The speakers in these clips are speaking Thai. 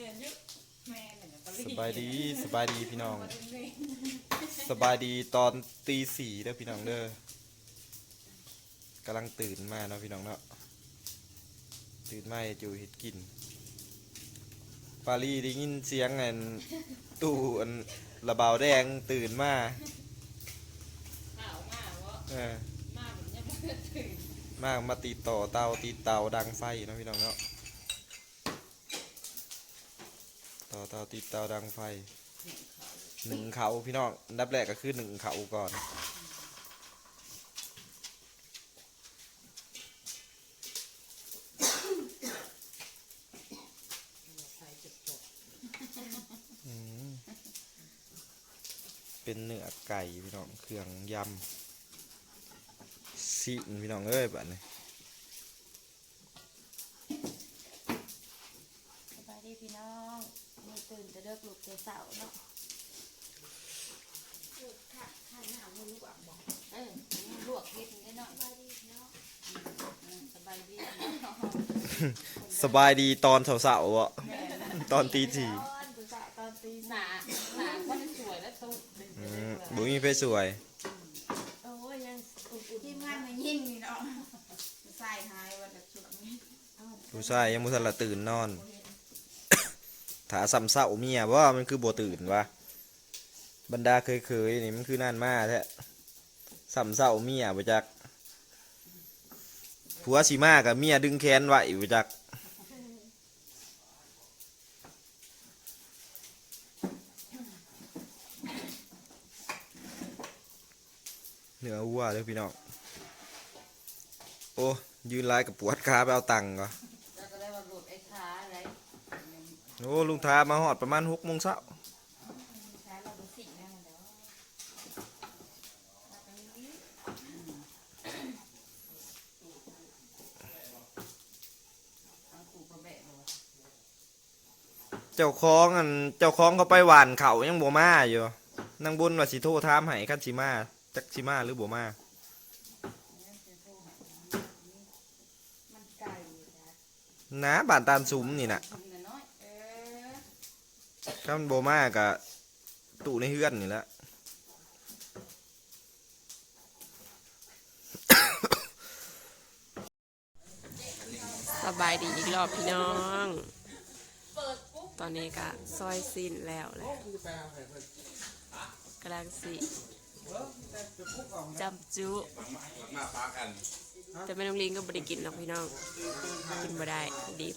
สบายดีสบายดีพี่น้อง สบายดีตอนตีสี่เด้อพี่น้องเด้อกำลังตื่นมาเนาะพี่น้องเนาะตื่นมาให้จูเห็ดกินปารีได้ยินเสียงอันตู้อันระเบาแดงตื่นมาข่าวมากว่าเออมาผมยังไม่ได้ตื่นมามาตีต่อเตาตีเตาดังไฟเนาะพี่น้องเนาะ ต่อเตาตีเตาดังไฟหนึ่งเขาพี่น้องอันดับแรกก็คือหนึ่งเขาก่อนใส่จุดจบอืมเป็นเนื้อไก่พี่น้องเครื่องยำซีนพี่น้องเอ้ยแบบนี้ สบายดีพี่น้องมีตื่นจะ เลิกลูกเจ้าสาวเนาะลูกค่ะข้าหน้าไม่รู้อะบอกเออลวกเล็ดนิดหน่อยสบายดีพี่น้องอืมสบายดีสบายดีตอนสาวๆอะตอนตีสี่ตอนผู้สาวตอนตีหนาหนาก็สวยแล้วตุ๊อืมบุ้มีเพศสวยโอ้ยยังอุ่นๆทีมงานมายิ่งนี่เนาะใส่หายวันละชุดนี้ผู้ชายยังมุทันละตื่นนอน ถาซ้ำเศร้าเมียว่ามันคือบ่ตื่นวะบรรดาเคยๆนี่มันคือนั่นมาแท้ซ้ำเศร้าเมียบ่จักผัวสีมากับเมียดึงแขนไว้บ่จักเนื้อวัวเลยพี่น้องโอ้ยืนไล่กับปวดขาไปเอาตังค์ก่อน แล้วก็ได้ว่าหลุดไอ้ขาอะไร โอ้ลุงทามาหอดประมาณหกโมงเช้าเราดูสิแม่มันแล้วเอาขู่กระแบะเจ้าของอันเจ้าของเขาไปหวานเขายังบ่มาอยู่นางบุญว่าสิโทรถามให้คันสิมาจักสิมาหรือบ่มานไก่นะบ้านตาลสุมนี่น่ะ ถ้ามันโบมาก็ตู้ในเฮือนนี่แหละสบายดีอีกรอบพี่น้อง ตอนนี้ก็ซอยสิ้นแล้วแหละกำลังสิจำจุแต่ไม่ต้องลิงก็บ่ได้กินหรอกพี่น้อง กินบ่ได้ดิบ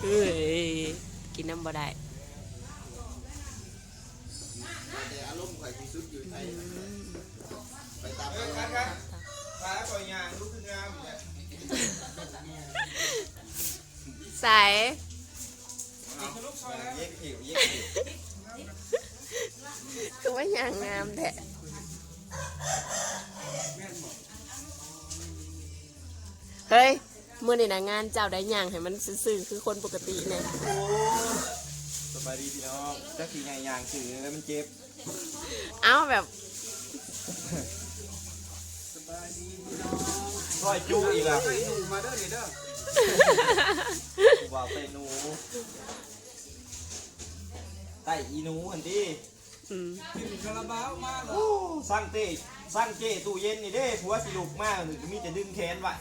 เฮ้ยกินน้ำบ่ได้เออครับครับฟ้าก่อยยางลูกคืองามเนี่ยใส่เย็กผิวเย็กผิวคือว่ายางงามแท้เฮ้ย เมื่อนี่นะงานเจ้าได้ย่างให้มันซื่อๆคือคนปกติเนี่ยโอ้สบายดีพี่น้องจักสีไงยางสื่อแล้วมันเจ็บเอ้าแบบซอยจูอีกแล้วมาเด้อเด้อว่าไปหนูไต่อีหนูอันที่อืมโอ้สั่งเต้สั่งเจตู้เย็นนี่เด้ผัวสิลูกมากหรือมีแต่ดึงแขนไว้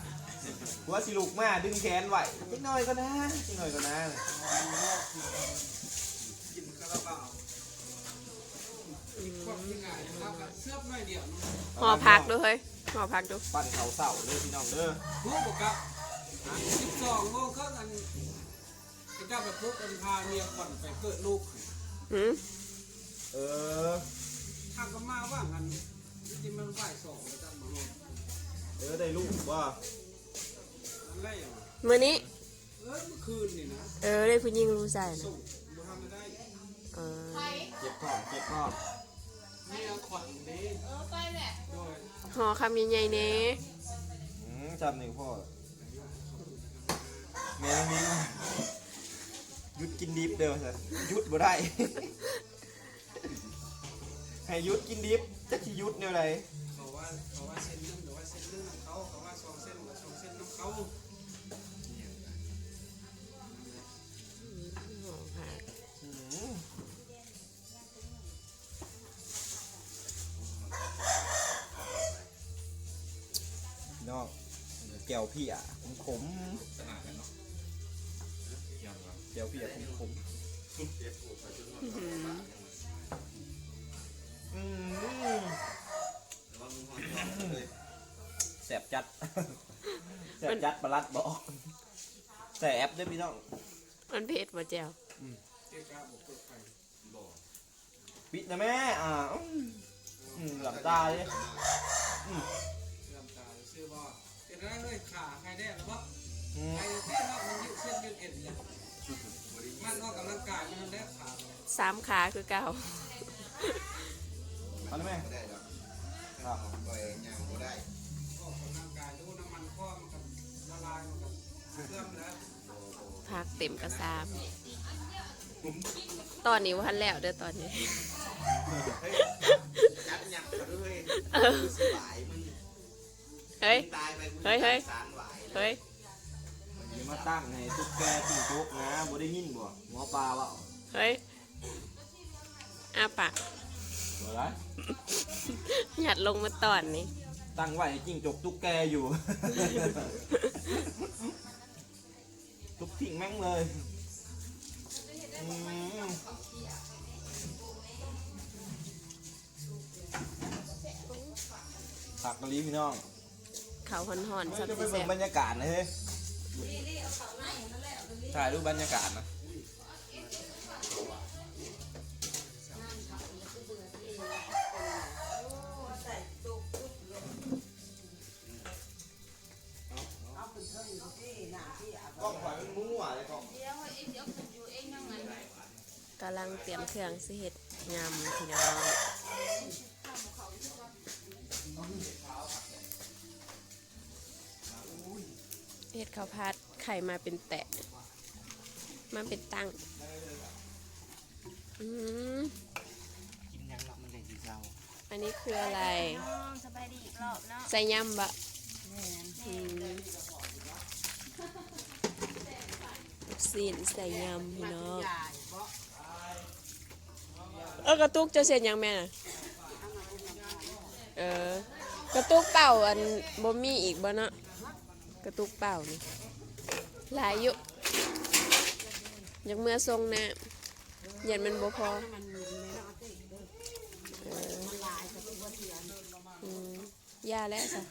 ผัวสิลูกมาดึงแขนไว้นิดหน่อยก็นะนิดหน่อยก็นะห่อพักด้วยเฮ้ยห่อพักดูปั่นเขาเสาเลยพี่น้องเด้อพวกบอกกับสิบสองโมงเขากันไอ้เจ้าไปพบกันพาเมียก่อนไปเกิดลูกอืมเออทางก็มาว่างันจริงๆมันบ่ายสองแล้วจ้ามาลงเออได้ลูกว่า มื้อนี้ เออมันคืนนี่นะเออได้ผู้หญิงรู้ใจนะส่งบ่ทำไม่ได้เออเจ็บท้องเจ็บท้องเมียขวัญนี้เออไปแหละโดยหอคำใหญ่ๆเน่อืมจำหนึ่งพ่อแม่น้องนิ้งหยุดกินดิบเด้อสิหยุดบ่ได้ ให้หยุดกินดิบจะที่หยุดแนวใดเขาว่าเขาว่าเส้นนึงหรือว่าเส้นนึงของเขาเขาว่าสองเส้นกับสองเส้นของเขา วพี่อะขมขมแก้วพี่อะขมขมอื้อหืออืมแสบจัดแสบจัดประหลัดบอกแสบเด้วยพี่น้องมันเผ็ดบ่แจ้วเจ้ากาบอกเปิดไฟปิดนะแม่อ่าอืมอืมหลับตาเลยเริ่มตาซื้อบ่เป็นอะ ไรเลยขาใครได้หรือว่าอืมไอ้เส้นเนาะมันยืดเส้นยืดเอ็นเนี่ยมันออกกำลังกายมันได้ขาเลยสามขาคือเก่าเอาได้ไหมครับออกกำลังกายดูน้ำมันข้อมันกันละลายมันกันเครื่องแล้วพักเต็มกระซามตอนนี้วันแล้วเด้อตอนนี้จัดหยับกันด้วยเออสวายมึง เฮ้ย เฮ้ย เฮ้ยสารหวายเฮ้ยมาตั้งให้ตุ๊กแกตีโจ๊กนะบ่ได้ยินบ่หมอปลาว่าเฮ้ยอ้าปากบ่ไรหยัดลงมาตอนนี้ตั้งไว้ให้จิ้งจกตุ๊กแกอยู่ทุกทิ้งแม่งเลยอืมผักกะลีพี่น้อง เขาห่อนๆสักจะทีไปแซ่เบิ่งบบรรยากาศนะเฮ้ยถ่ายรูปบรรยากาศนะกล้องถ่ายเป็นมั่วเลยกล้องเดี๋ยวเองเดี๋ยวคุณอยู่เองยังไงกำลังเตรียมเครื่องสิเฮ็ดยำพี่น้อง เฮ็ดข้าวผัดไข่มาเป็นแตะ มาเป็นตั้ง อืมกินยังหลับมันเลยสีเศร้าอันนี้คืออะไร สบายดีอีกรอบเนาะใส่ยำบะแม่นอืมลูกซีนใส่ยำพี่น้องเออกระตุกจะเสร็จยังแม่น่ะ เออกระตุกเป่าอันบ่มีอีกบ่เนาะ กระตุกเป่านี่หลายอยู่ยากเมื่อทรงน้ำยันมันบ่พอเออยาแล้วจ้ะ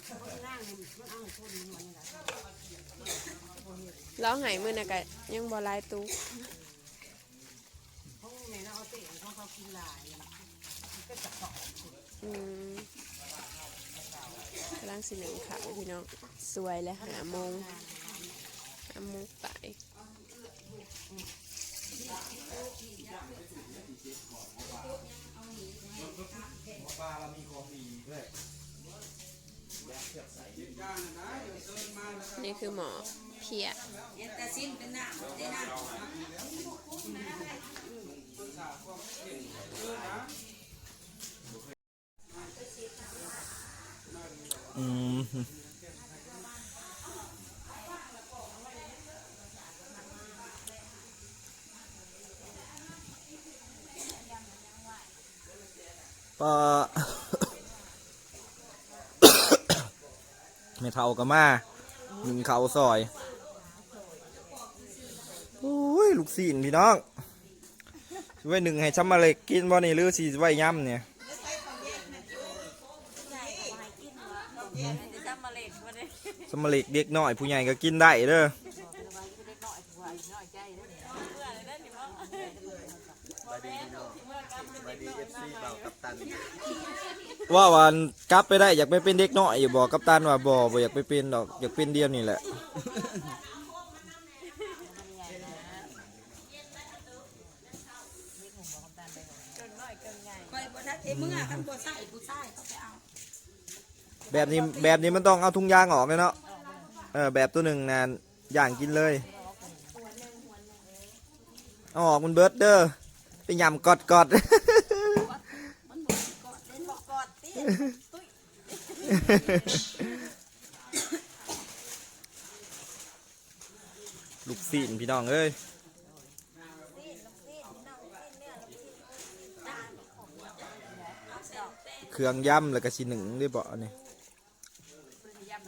เราหายมือนะกะยังบ่ลายตุกอืม กำลังสิหนึ่งขาวพี่น้องสวยแล้วหาโมงหาโมงไปปลาเรามีของดีด้วยย่ายนี่คือหมอเพียแต่สิ้นเป็นหน้าได้หน้า ปลาไม่เท่ากับมาหนึ่งเขาซอยโอ้ยลูกศิลพี่น้องไว้หนึ่งให้ช้ำมาเล็กกินบ่นี่หรือสีไว้ย่ำเนี่ย สมลิกเด็กน้อยผู้ใหญ่ก็กินได้เด้อว่าวันกลับไปได้อยากไปเป็นเด็กน้อยอยู่บอกกัปตันว่าบ่บ่อยากไปเป็นดอกอยากเป็นเดียวนี่แหละไปบนนันเมื่อขันบนใส่ แบบนี้แบบนี้มันต้องเอาทุ่งยางออกเลยเนาะเออแบบตัวหนึ่งนานอย่างกินเลยเอาออกมันเบิร์ดเด้อไปยำกอดกอดมันบ่กอดกอดลูกศิษย์พี่น้องเอ้ยเครื่องย่ำแล้วก็ชิ้นหนึ่งได้บ่เนี่ย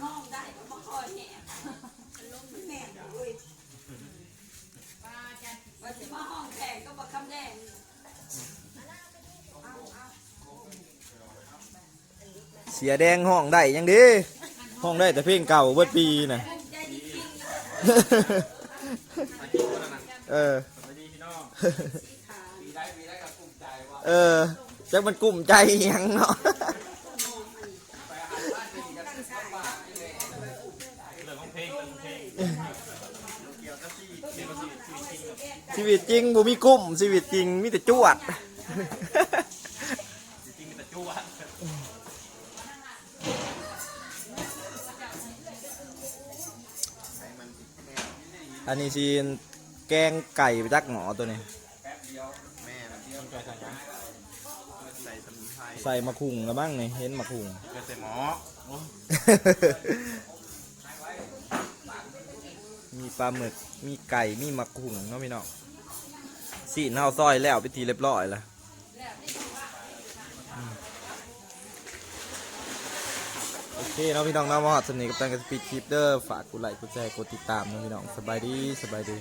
น้องได้ก็บ่คอยแหน่ลมมันแม่นเอ้ยว่าสิมาห้องแข่งก็บ่คำแดงเสียแดงห้องได้ยังดีห้องได้แต่เพลงเก่าเบิดปีน่ะใจดีจริงเออ สวัสดีพี่น้องปีได้ปีได้กับกลุ่มใจว่า เออจักมันกลุ่มใจอิหยังเนาะ ชีวิตจริงบ่มีกุ้มชีวิตจริงมีแต่จวด จริงมีแต่จวดอันนี้ชีนแกงไก่ไปจักหมอตัวนี้ใส่ใส่ใส่สมุนไพรใส่มะคุงแล้วบ้างนี่เห็นมะคุงใส่หมอมีปลาหมึก มีไก่ มีมะคุงเนาะพี่น้อง สีเน่าซอยแล้วพิธีเรียบร้อยแล้วโอเคเนาะพี่น้องเนาะมาหอดสนิทกับตังกับสปีดคลิปเด้อฝากกดไลค์กดแชร์กดติดตามเนาะพี่น้องสบายดีสบายดี